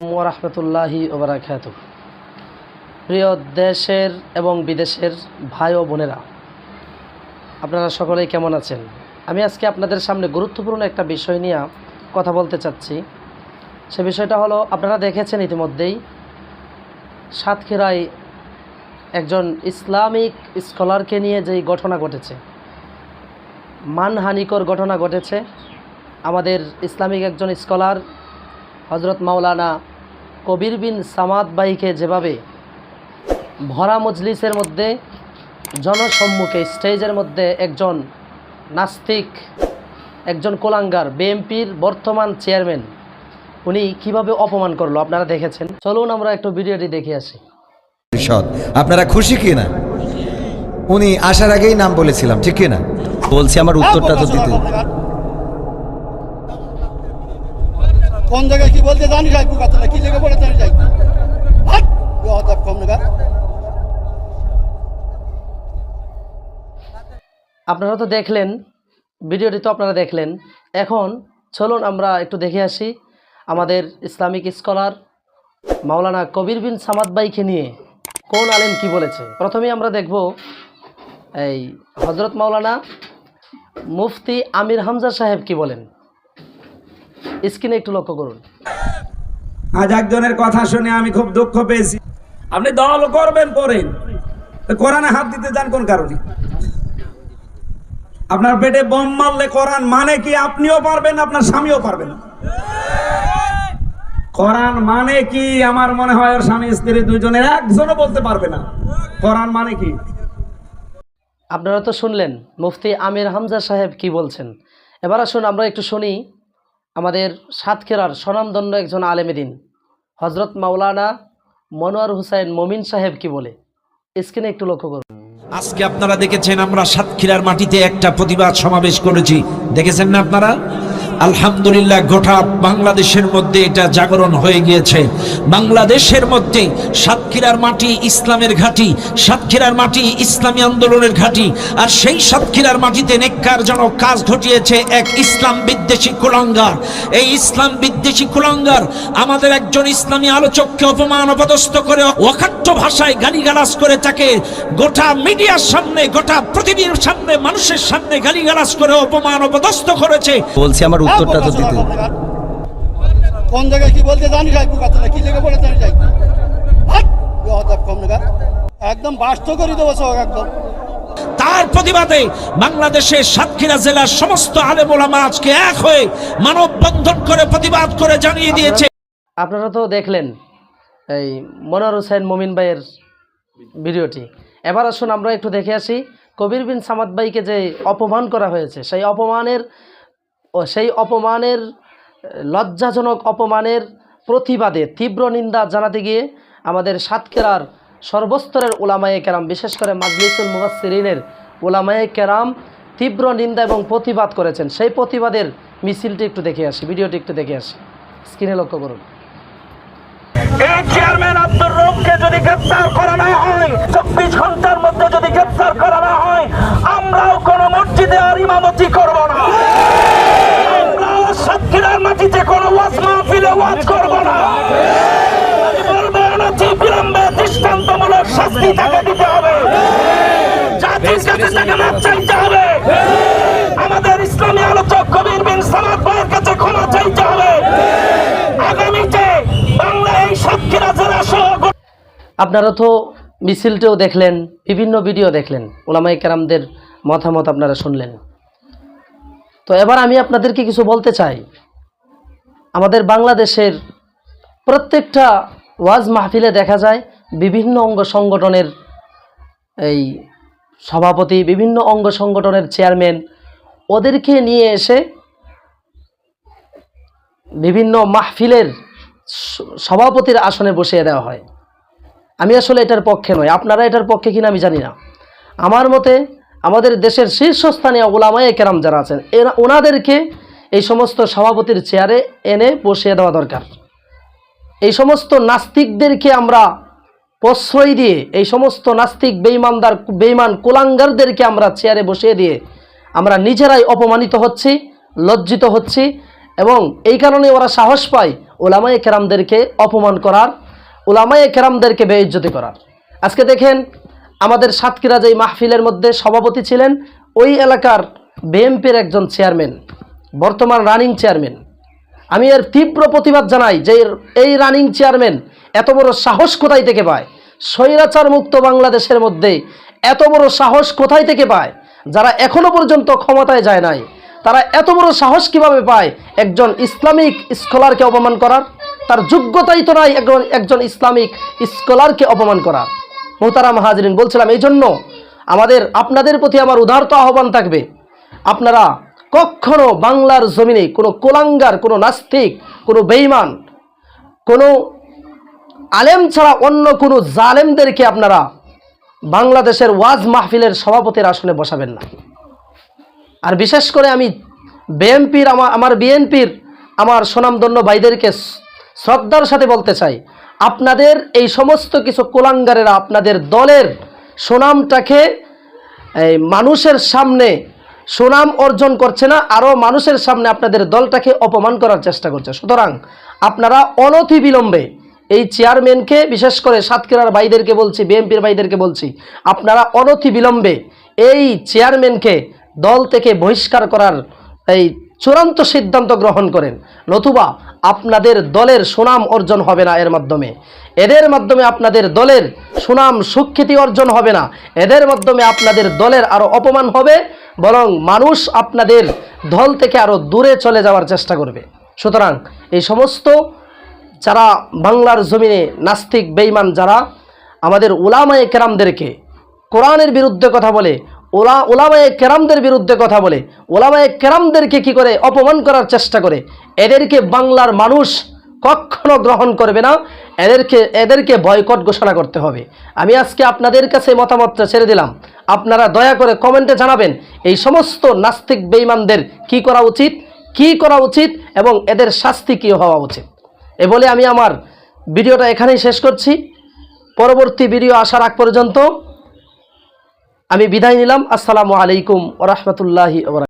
ওরহমতুল্লাহি ওবরাকাত প্রিয় দেশের এবং বিদেশের ভাই ও বোনেরা, আপনারা সকলেই কেমন আছেন? আমি আজকে আপনাদের সামনে গুরুত্বপূর্ণ একটা বিষয় নিয়ে কথা বলতে চাচ্ছি। সে বিষয়টা হলো, আপনারা দেখেছেন ইতিমধ্যেই, সাতক্ষীরায় একজন ইসলামিক স্কলারকে নিয়ে যেই ঘটনা ঘটেছে। মানহানিকর ঘটনা ঘটেছে। আমাদের ইসলামিক একজন স্কলার হজরত মাওলানা কবির বিন সামাদ বাইকে যেভাবে ভরা মজলিসের মধ্যে, জনসম্মুখে, স্টেজের মধ্যে একজন নাস্তিক, একজন কোলাঙ্গার বিএমপির বর্তমান চেয়ারম্যান, উনি কীভাবে অপমান করল আপনারা দেখেছেন? চলুন আমরা একটু ভিডিওটি দেখে আসি। আপনারা খুশি কি না উনি আসার আগেই নাম বলেছিলাম, ঠিক কি না বলছি আমার উত্তরটা তো দিতে। কোন জায়গায় কি বলতে জানি যাই কথা কি লেগে পড়ে জানি যাই আপনারা তো দেখলেন, ভিডিওটি তো আপনারা দেখলেন। এখন চলুন আমরা একটু দেখে আসি আমাদের ইসলামিক স্কলার মাওলানা কবির বিন সামাদ বাইকে নিয়ে কোন আলেম কি বলেছে। প্রথমে আমরা দেখব এই হজরত মাওলানা মুফতি আমির হামজা সাহেব কি বলেন। স্ক্রিনে একটু লক্ষ্য করুন। আজ একজনের কথা শুনে আমি খুব দুঃখ পেয়েছি। আপনি দল করবেন করেন কোরআনে হাত দিতে যান কোন কারণে? আপনার পেটে বোম মারলে কোরআন মানে কি আপনিও পারবেন আপনার স্বামীও পারবেন। কোরআন মানে কি? আমার মনে হয় ওর স্বামী স্ত্রী দুজনের একজনও বলতে পারবে না। কোরআন মানে কি? আপনারা তো শুনলেন মুফতি আমির হামজা সাহেব কি বলছেন? এবার আসুন আমরা একটু শুনি আমাদের সাতক্ষীরার স্বনামদণ্ড একজন আলেমেদিন হজরত মাওলানা মনোয়ার হুসাইন মমিন সাহেব কি বলে? স্ক্রিনে একটু লক্ষ্য করুন। আজকে আপনারা দেখেছেন আমরা সাতক্ষীরার মাটিতে একটা প্রতিবাদ সমাবেশ করেছি। দেখেছেন না আপনারা? আলহামদুলিল্লাহ, গোটা বাংলাদেশের মধ্যে এটা জাগরণ হয়ে গিয়েছে। বাংলাদেশের মধ্যে সাতক্ষীরার মাটি ইসলামের ঘাঁটি, সাতক্ষীরার মাটি ইসলামী আন্দোলনের ঘাঁটি, আর সেই সাতক্ষীরার মাটিতে নেককারজনক কাজ ঘটিয়েছে এক ইসলাম বিদ্বেষী কুলাঙ্গার। এই ইসলাম বিদ্বেষী কুলাঙ্গার আমাদের একজন ইসলামী আলোচককে অপমান অপদস্থ করে অখাট্য ভাষায় গালিগালাজ করে তাকে গোটা মিডিয়ার সামনে, গোটা পৃথিবীর সামনে, মানুষের সামনে গালিগালাজ করে অপমান অপদস্থ করেছে। বলছি, আমার উত্তরটা তো দিতে। কোন জায়গায় কি বলতে জানি যাই কথা কি লেগে পড়ে জানি যাই। একদম বাস্ত করে দেবো সব একদম। তার প্রতিবাদে বাংলাদেশের সাতক্ষীরা জেলার সমস্ত আলেম ওলামা আজকে এক হয়ে মানববন্ধন করে প্রতিবাদ করে জানিয়ে দিয়েছে। আপনারা তো দেখলেন এই মনোয়ার হুসাইন মমিন ভাইয়ের ভিডিওটি। এবার আসুন আমরা একটু দেখে আসি কবির বিন সামাদ ভাইকে যে অপমান করা হয়েছে সেই অপমানের সেই অপমানের, লজ্জাজনক অপমানের প্রতিবাদে তীব্র নিন্দা জানাতে গিয়ে আমাদের সাতকেরার সর্বস্তরের ওলামায়ে কেরাম, বিশেষ করে মাজলিসুল মুবাসসিরিনের ওলামায়ে কেরাম, তীব্র নিন্দা এবং প্রতিবাদ করেছেন। সেই প্রতিবাদের মিছিলটি একটু দেখে আসি, ভিডিওটি একটু দেখে আসি। স্ক্রিনে লক্ষ্য করুন। চেয়ারম্যান আব্দুর যদি গ্রেপ্তার হয়, চব্বিশ ঘণ্টার মধ্যে যদি গ্রেপ্তার হয়, আমরাও মসজিদে আর ইমামতি না আমরাও সাতক্ষীরার মাটিতে কোন ওয়াজ ওয়াজ করব না। আমি বলব অনতি বিলম্বে দৃষ্টান্তমূলক শাস্তি তাকে দিতে হবে। জাতির কাছে তাকে মাপ চাইতে হবে। আমাদের ইসলামী আলোচক কবির বিন সামাদ ভাইয়ের কাছে ক্ষমা চাইতে হবে। আগামীতে বাংলা এই সাতক্ষীরা জেলা সহ আপনারা তো মিছিলটাও দেখলেন বিভিন্ন ভিডিও দেখলেন। ওলামাই কেরামদের মতামত আপনারা শুনলেন। তো এবার আমি আপনাদেরকে কিছু বলতে চাই। আমাদের বাংলাদেশের প্রত্যেকটা ওয়াজ মাহফিলে দেখা যায় বিভিন্ন অঙ্গ সংগঠনের এই সভাপতি, বিভিন্ন অঙ্গ সংগঠনের চেয়ারম্যান ওদেরকে নিয়ে এসে বিভিন্ন মাহফিলের সভাপতির আসনে বসিয়ে দেওয়া হয়। আমি আসলে এটার পক্ষে নয় আপনারা এটার পক্ষে কিনা আমি জানি না। আমার মতে আমাদের দেশের শীর্ষস্থানীয় ওলামায়ে কেরাম যারা আছেন, এরা ওনাদেরকে এই সমস্ত সভাপতির চেয়ারে এনে বসিয়ে দেওয়া দরকার। এই সমস্ত নাস্তিকদেরকে আমরা প্রশ্রয় দিয়ে, এই সমস্ত নাস্তিক বেইমানদার বেইমান কুলাঙ্গারদেরকে আমরা চেয়ারে বসিয়ে দিয়ে আমরা নিজেরাই অপমানিত হচ্ছি, লজ্জিত হচ্ছি এবং এই কারণে ওরা সাহস পায় ওলামায়ে কেরামদেরকে অপমান করার, ওলামায়ে কেরামদেরকে বেইজ্জতি করার। আজকে দেখেন আমাদের সাতক্ষীরা যেই মাহফিলের মধ্যে সভাপতি ছিলেন, ওই এলাকার বিএনপির একজন চেয়ারম্যান বর্তমান রানিং চেয়ারম্যান আমি এর তীব্র প্রতিবাদ জানাই যে এই রানিং চেয়ারম্যান এত বড় সাহস কোথায় থেকে পায়? স্বৈরাচার মুক্ত বাংলাদেশের মধ্যে এত বড় সাহস কোথায় থেকে পায়? যারা এখনও পর্যন্ত ক্ষমতায় যায় নাই, তারা এত বড় সাহস কীভাবে পায় একজন ইসলামিক স্কলারকে অপমান করার? তার যোগ্যতাই তো নাই একজন একজন ইসলামিক স্কলারকে অপমান করার। মোহতারাম হাজরিন, বলছিলাম এই জন্য আমাদের আপনাদের প্রতি আমার উদারত আহ্বান থাকবে। আপনারা কখনো বাংলার জমিনে কোনো কোলাঙ্গার, কোনো নাস্তিক, কোনো বেইমান কোনো আলেম ছাড়া অন্য কোনো জালেমদেরকে আপনারা বাংলাদেশের ওয়াজ মাহফিলের সভাপতির আসনে বসাবেন না। আর বিশেষ করে আমি বিএনপির আমার আমার বিএনপির আমার সুনামধন্য ভাইদেরকে শ্রদ্ধার সাথে বলতে চাই, আপনাদের এই সমস্ত কিছু কোলাঙ্গারেরা আপনাদের দলের সুনামটাকে মানুষের সামনে সুনাম অর্জন করছে না আরও মানুষের সামনে আপনাদের দলটাকে অপমান করার চেষ্টা করছে। সুতরাং আপনারা অনতি বিলম্বে এই চেয়ারম্যানকে, বিশেষ করে সাতক্ষীরার ভাইদেরকে বলছি বিএমপির ভাইদেরকে বলছি, আপনারা অনতি বিলম্বে এই চেয়ারম্যানকে দল থেকে বহিষ্কার করার এই চূড়ান্ত সিদ্ধান্ত গ্রহণ করেন। নতুবা আপনাদের দলের সুনাম অর্জন হবে না এর মাধ্যমে। এদের মাধ্যমে আপনাদের দলের সুনাম সুখ্যাতি অর্জন হবে না। এদের মাধ্যমে আপনাদের দলের আরও অপমান হবে, বরং মানুষ আপনাদের দল থেকে আরও দূরে চলে যাওয়ার চেষ্টা করবে। সুতরাং এই সমস্ত যারা বাংলার জমিনে নাস্তিক বেইমান যারা আমাদের উলামায়ে কেরামদেরকে কোরআনের বিরুদ্ধে কথা বলে ওলা, ওলামায়ে কেরামদের বিরুদ্ধে কথা বলে, ওলামায়ে কেরামদেরকে কি করে অপমান করার চেষ্টা করে? এদেরকে বাংলার মানুষ কখনো গ্রহণ করবে না, এদেরকে এদেরকে বয়কট ঘোষণা করতে হবে। আমি আজকে আপনাদের কাছে মতামতটা ছেড়ে দিলাম। আপনারা দয়া করে কমেন্টে জানাবেন, এই সমস্ত নাস্তিক বেইমানদের কি করা উচিত, কি করা উচিত এবং এদের শাস্তি কী হওয়া উচিত। এ বলে আমি আমার ভিডিওটা এখানেই শেষ করছি। পরবর্তী ভিডিও আসার আগ পর্যন্ত আমি বিদায় নিলাম। আসসালামু আলাইকুম ওরহমতুল্লাহি